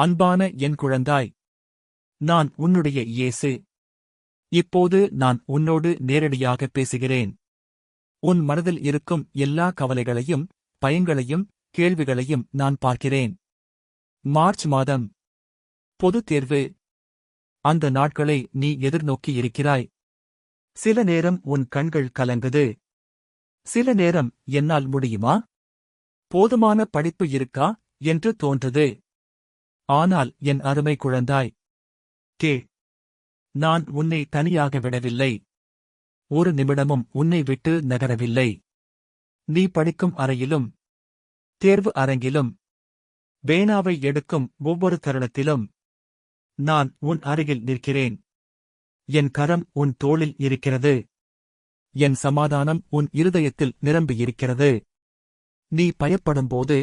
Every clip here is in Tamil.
அன்பான என் குழந்தாய் நான் உன்னுடைய இயேசு. இப்போது நான் உன்னோடு நேரடியாக பேசுகிறேன். உன் மனதில் இருக்கும் எல்லா கவலைகளையும் பயங்களையும் கேள்விகளையும் நான் பார்க்கிறேன். மார்ச் மாதம். பொதுத் தேர்வு. அந்த நாட்களை நீ எதிர்நோக்கி இருக்கிறாய். சில நேரம் உன் கண்கள் கலங்குது. சில நேரம் என்னால் முடியுமா? போதுமான படிப்பு இருக்கா? என்று தோன்றது. ஆனால் என் அருமை குழந்தாய். கே. நான் உன்னை தனியாக விடவில்லை. ஒரு நிமிடமும் உன்னை விட்டு நகரவில்லை. நீ படிக்கும் அறையிலும் தேர்வு அரங்கிலும் பேனாவை எடுக்கும் ஒவ்வொரு தருணத்திலும் நான் உன் அருகில் நிற்கிறேன். என் கரம் உன் தோளில் இருக்கிறது. என் சமாதானம் உன் இருதயத்தில் நிரம்பியிருக்கிறது. நீ பயப்படும்போது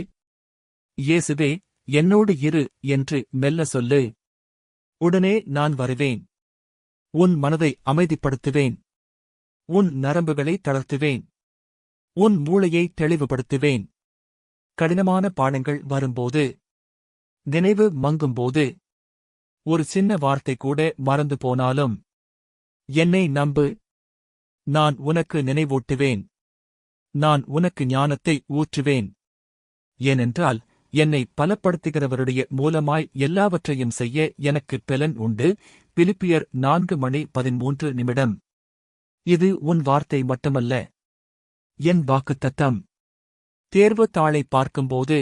இயேசுவே என்னோடு இரு என்று மெல்ல சொல்லு. உடனே நான் வருவேன். உன் மனதை அமைதிப்படுத்துவேன். உன் நரம்புகளை தளர்த்துவேன். உன் மூளையை தெளிவுபடுத்துவேன். கடினமான பாடங்கள் வரும்போது நினைவு மங்கும்போது ஒரு சின்ன வார்த்தை கூட மறந்து போனாலும் என்னை நம்பு. நான் உனக்கு நினைவூட்டுவேன். நான் உனக்கு ஞானத்தை ஊற்றுவேன். ஏனென்றால் என்னை பலப்படுத்துகிறவருடைய மூலமாய் எல்லாவற்றையும் செய்ய எனக்கு பெலன் உண்டு. பிலிப்பியர் நான்கு மணி பதிமூன்று நிமிடம். இது உன் வார்த்தை மட்டுமல்ல. என் வாக்குத்தத்தம். தேர்வு தாளை பார்க்கும்போது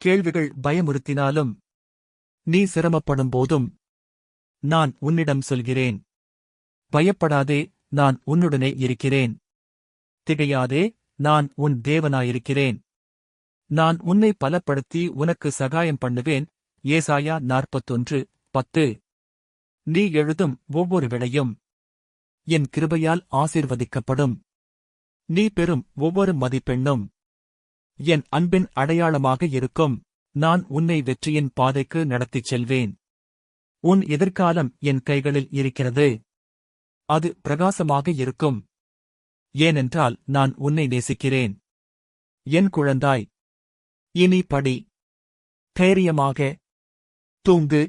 கேள்விகள் பயமுறுத்தினாலும் நீ சிரமப்படும் போதும் நான் உன்னிடம் சொல்கிறேன். பயப்படாதே நான் உன்னுடனே இருக்கிறேன். திகையாதே நான் உன் தேவனாயிருக்கிறேன். நான் உன்னை பலப்படுத்தி உனக்கு சகாயம் பண்ணுவேன். ஏசாயா நாற்பத்தொன்று பத்து. நீ எழுதும் ஒவ்வொரு விளையும் என் கிருபையால் ஆசீர்வதிக்கப்படும். நீ பெறும் ஒவ்வொரு மதிப்பெண்ணும் என் அன்பின் அடையாளமாக இருக்கும். நான் உன்னை வெற்றியின் பாதைக்கு நடத்திச் செல்வேன். உன் எதிர்காலம் என் கைகளில் இருக்கிறது. அது பிரகாசமாக இருக்கும். ஏனென்றால் நான் உன்னை நேசிக்கிறேன். என் குழந்தாய் இனி படி. தைரியமாக. தூங்கு.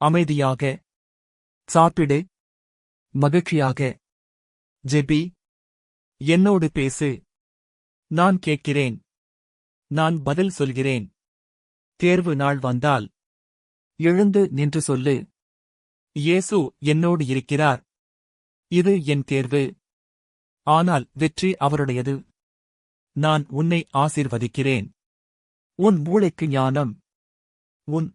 அமைதியாக. சாப்பிடு. மகிழ்ச்சியாக. ஜெபி. என்னோடு பேசு. நான் கேட்கிறேன். நான் பதில் சொல்கிறேன். தேர்வு நாள் வந்தால். எழுந்து நின்று சொல்லு. இயேசு என்னோடு இருக்கிறார். இது என் தேர்வு. ஆனால் வெற்றி அவருடையது. நான் உன்னை ஆசீர்வதிக்கிறேன். உன் மூளைக்கு ஞானம். உன்